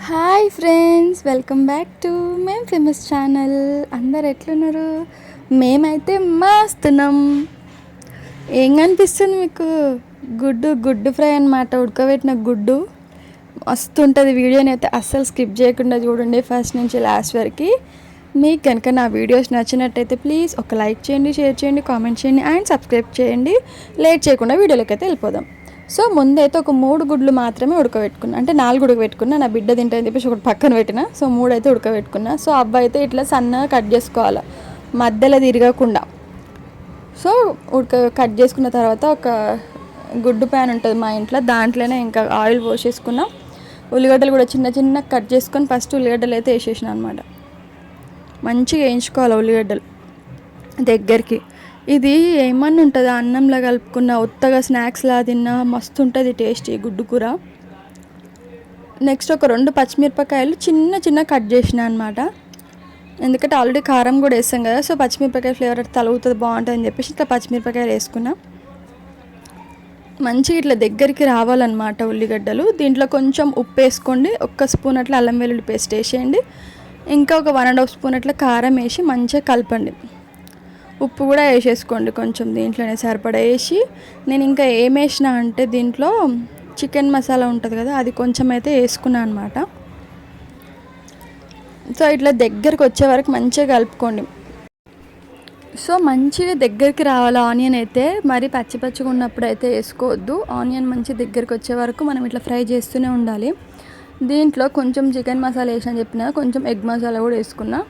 Hi friends welcome back to మేం famous channel. అందరు ఎట్లున్నారు? మేమైతే మస్తున్నాం. ఏం కనిపిస్తుంది మీకు? గుడ్డు గుడ్డు ఫ్రై అనమాట ఉడకబెట్టిన గుడ్డు. మస్తు ఉంటుంది వీడియోని అయితే అస్సలు స్కిప్ చేయకుండా చూడండి ఫస్ట్ నుంచి లాస్ట్ వరకు. మీకు కనుక నా వీడియోస్ నచ్చినట్టయితే ప్లీజ్ ఒక లైక్ చేయండి షేర్ చేయండి కామెంట్ చేయండి అండ్ సబ్స్క్రైబ్ చేయండి. లేట్ చేయకుండా వీడియోలోకి అయితే వెళ్ళిపోదాం. సో ముందైతే ఒక మూడు గుడ్లు మాత్రమే ఉడకబెట్టుకున్నా. అంటే నాలుగు ఉడకబెట్టుకున్నా నా బిడ్డ తింటాయని చెప్పేసి ఒకటి పక్కన పెట్టిన. సో మూడు అయితే ఉడకబెట్టుకున్నా. సో అబ్బాయి అయితే ఇట్లా సన్నగా కట్ చేసుకోవాలి. మధ్యలో తిరగకుండా. సో ఉడక కట్ చేసుకున్న తర్వాత ఒక గుడ్డు ప్యాన్ ఉంటుంది మా ఇంట్లో. దాంట్లోనే ఇంకా ఆయిల్ పోసేసుకున్నాం. ఉల్లిగడ్డలు కూడా చిన్న చిన్న కట్ చేసుకొని ఫస్ట్ ఉల్లిగడ్డలు అయితే వేసేసిన అనమాట మంచిగా వేయించుకోవాలి ఉల్లిగడ్డలు దగ్గరికి. ఇది ఏమన్నా ఉంటుందా? అన్నంలో కలుపుకున్న ఉత్తగా స్నాక్స్లా తిన్నా మస్తు ఉంటుంది టేస్ట్ ఈ గుడ్డు కూర. నెక్స్ట్ ఒక రెండు పచ్చిమిరపకాయలు చిన్న చిన్న కట్ చేసిన అనమాట ఎందుకంటే ఆల్రెడీ కారం కూడా వేస్తాం కదా సో పచ్చిమిరపకాయ ఫ్లేవర్ తలుగుతుంది బాగుంటుంది అని చెప్పేసి ఇట్లా పచ్చిమిరపకాయలు వేసుకున్నా. మంచిగా ఇట్లా దగ్గరికి రావాలన్నమాట ఉల్లిగడ్డలు. దీంట్లో కొంచెం ఉప్పు వేసుకోండి ఒక్క స్పూన్ అట్లా అల్లం వెల్లుల్లి పేస్ట్ వేసేయండి. ఇంకా ఒక వన్ అండ్ హాఫ్ స్పూన్ అట్లా కారం వేసి మంచిగా కలపండి. ఉప్పు కూడా వేసేసుకోండి కొంచెం దీంట్లోనే సరిపడా వేసి. నేను ఇంకా ఏం వేసిన అంటే దీంట్లో చికెన్ మసాలా ఉంటుంది కదా అది కొంచెం అయితే వేసుకున్నాను అనమాట సో ఇట్లా దగ్గరకు వచ్చే వరకు మంచిగా కలుపుకోండి. సో మంచిగా దగ్గరికి రావాలి ఆనియన్ అయితే మరి పచ్చి పచ్చిగా ఉన్నప్పుడు అయితే వేసుకోవద్దు. ఆనియన్ మంచి దగ్గరికి వచ్చే వరకు మనం ఇట్లా ఫ్రై చేస్తూనే ఉండాలి. దీంట్లో కొంచెం చికెన్ మసాలా వేసిన చెప్పిన కొంచెం ఎగ్ మసాలా కూడా వేసుకున్నా.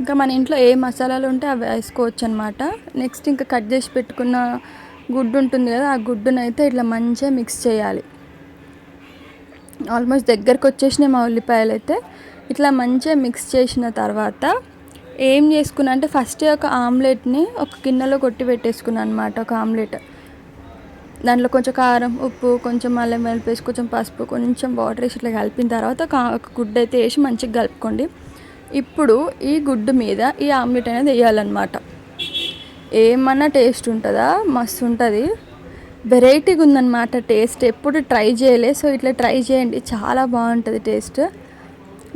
ఇంకా మన ఇంట్లో ఏ మసాలాలు ఉంటే అవి వేసుకోవచ్చు అనమాట నెక్స్ట్ ఇంకా కట్ చేసి పెట్టుకున్న గుడ్డు ఉంటుంది కదా ఆ గుడ్డును అయితే ఇట్లా మంచిగా మిక్స్ చేయాలి. ఆల్మోస్ట్ దగ్గరకు వచ్చేసినాయి మా ఉల్లిపాయలు అయితే. ఇట్లా మంచిగా మిక్స్ చేసిన తర్వాత ఏం చేసుకున్నా అంటే ఫస్ట్ ఒక ఆమ్లెట్ని ఒక గిన్నెలో కొట్టి పెట్టేసుకున్నాను అనమాట ఒక ఆమ్లెట్ దాంట్లో కొంచెం కారం ఉప్పు కొంచెం అల్లం వెల్లిపేసి కొంచెం పసుపు కొంచెం వాటర్ వేసి ఇట్లా కలిపిన తర్వాత ఒక గుడ్డ అయితే వేసి మంచిగా కలుపుకోండి. ఇప్పుడు ఈ గుడ్డు మీద ఈ ఆమ్లెట్ అనేది వేయాలన్నమాట. ఏమన్నా టేస్ట్ ఉంటుందా? మస్తు ఉంటుంది. వెరైటీగా ఉందన్నమాట టేస్ట్. ఎప్పుడు ట్రై చేయలే. సో ఇట్లా ట్రై చేయండి. చాలా బాగుంటుంది టేస్ట్.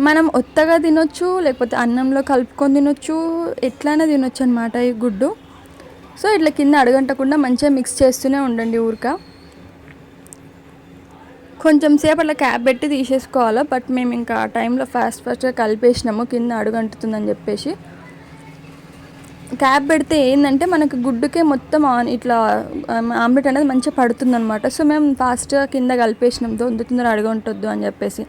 మనం ఒత్తగా తినొచ్చు లేకపోతే అన్నంలో కలుపుకొని తినొచ్చు ఎట్లయినా తినొచ్చు అనమాట ఈ గుడ్డు. సో ఇట్లా కింద అడగంటకుండా మంచిగా మిక్స్ చేస్తూనే ఉండండి ఊరిక. కొంచెం సేపు అట్లా క్యాప్ పెట్టి తీసేసుకోవాలా బట్ మేము ఇంకా ఆ టైంలో ఫాస్ట్ ఫాస్ట్గా కలిపేసినాము కింద అడుగంటుతుందని చెప్పేసి. క్యాప్ పెడితే ఏంటంటే మనకు గుడ్డుకే మొత్తం ఆన్ ఇట్లా ఆమ్లెట్ అనేది మంచిగా పడుతుందనమాట సో మేము ఫాస్ట్గా కింద కలిపేసినాం తొందర తొందర అడుగుంటొద్దు అని చెప్పేసి.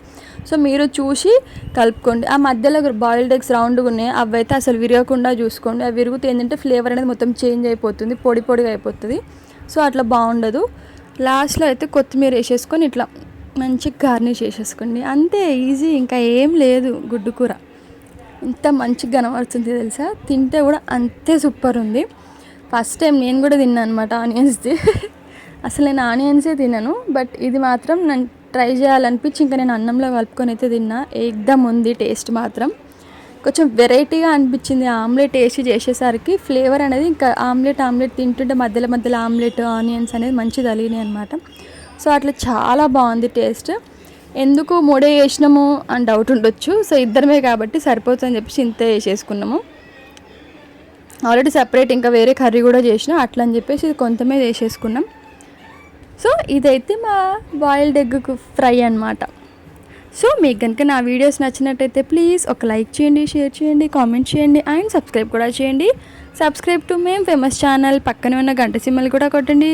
సో మీరు చూసి కలుపుకోండి. ఆ మధ్యలో బాయిల్డ్ ఎగ్స్ రౌండ్గా ఉన్నాయి అవి అయితే అసలు విరగకుండా చూసుకోండి. అవి విరిగితే ఏంటంటే ఫ్లేవర్ అనేది మొత్తం చేంజ్ అయిపోతుంది పొడి పొడిగా అయిపోతుంది. సో అట్లా బాగుండదు. లాస్ట్లో అయితే కొత్తిమీర వేసేసుకొని ఇట్లా మంచిగా గార్నిష్ చేసేసుకోండి. అంతే ఈజీ ఇంకా ఏం లేదు గుడ్డు కూర. ఇంత మంచిగా కనబడుతుంది తెలుసా? తింటే కూడా అంతే సూపర్ ఉంది. ఫస్ట్ టైం నేను కూడా తిన్నాను అనమాట ఆనియన్స్ది అసలు నేను ఆనియన్సే తిన్నాను బట్ ఇది మాత్రం నేను ట్రై చేయాలనిపించి ఇంకా నేను అన్నంలో కలుపుకొని అయితే తిన్నా. ఎగ్దమ్ ఉంది టేస్ట్ మాత్రం. కొంచెం వెరైటీగా అనిపించింది ఆమ్లెట్ వేసి చేసేసరికి ఫ్లేవర్ అనేది ఇంకా ఆమ్లెట్ ఆమ్లెట్ తింటుంటే మధ్యలో మధ్యలో ఆమ్లెట్ ఆనియన్స్ అనేది మంచి తగిలినాయి అనమాట సో అట్లా చాలా బాగుంది టేస్ట్. ఎందుకు మూడే వేసినాము అని డౌట్ ఉండొచ్చు. సో ఇద్దరమే కాబట్టి సరిపోతుందని చెప్పేసి ఇంతే వేసేసుకున్నాము ఆల్రెడీ సపరేట్ ఇంకా వేరే కర్రీ కూడా చేసినా అట్లా అని చెప్పేసి ఇది కొంతమే వేసేసుకున్నాం సో ఇదైతే మా బాయిల్డ్ ఎగ్ ఫ్రై అనమాట సో మీకు కనుక నా వీడియోస్ నచ్చినట్టయితే ప్లీజ్ ఒక లైక్ చేయండి షేర్ చేయండి కామెంట్ చేయండి అండ్ సబ్స్క్రైబ్ కూడా చేయండి. Subscribe to ma'am famous channel పక్కనే ఉన్న గంట సిమ్మలు కూడా కొట్టండి.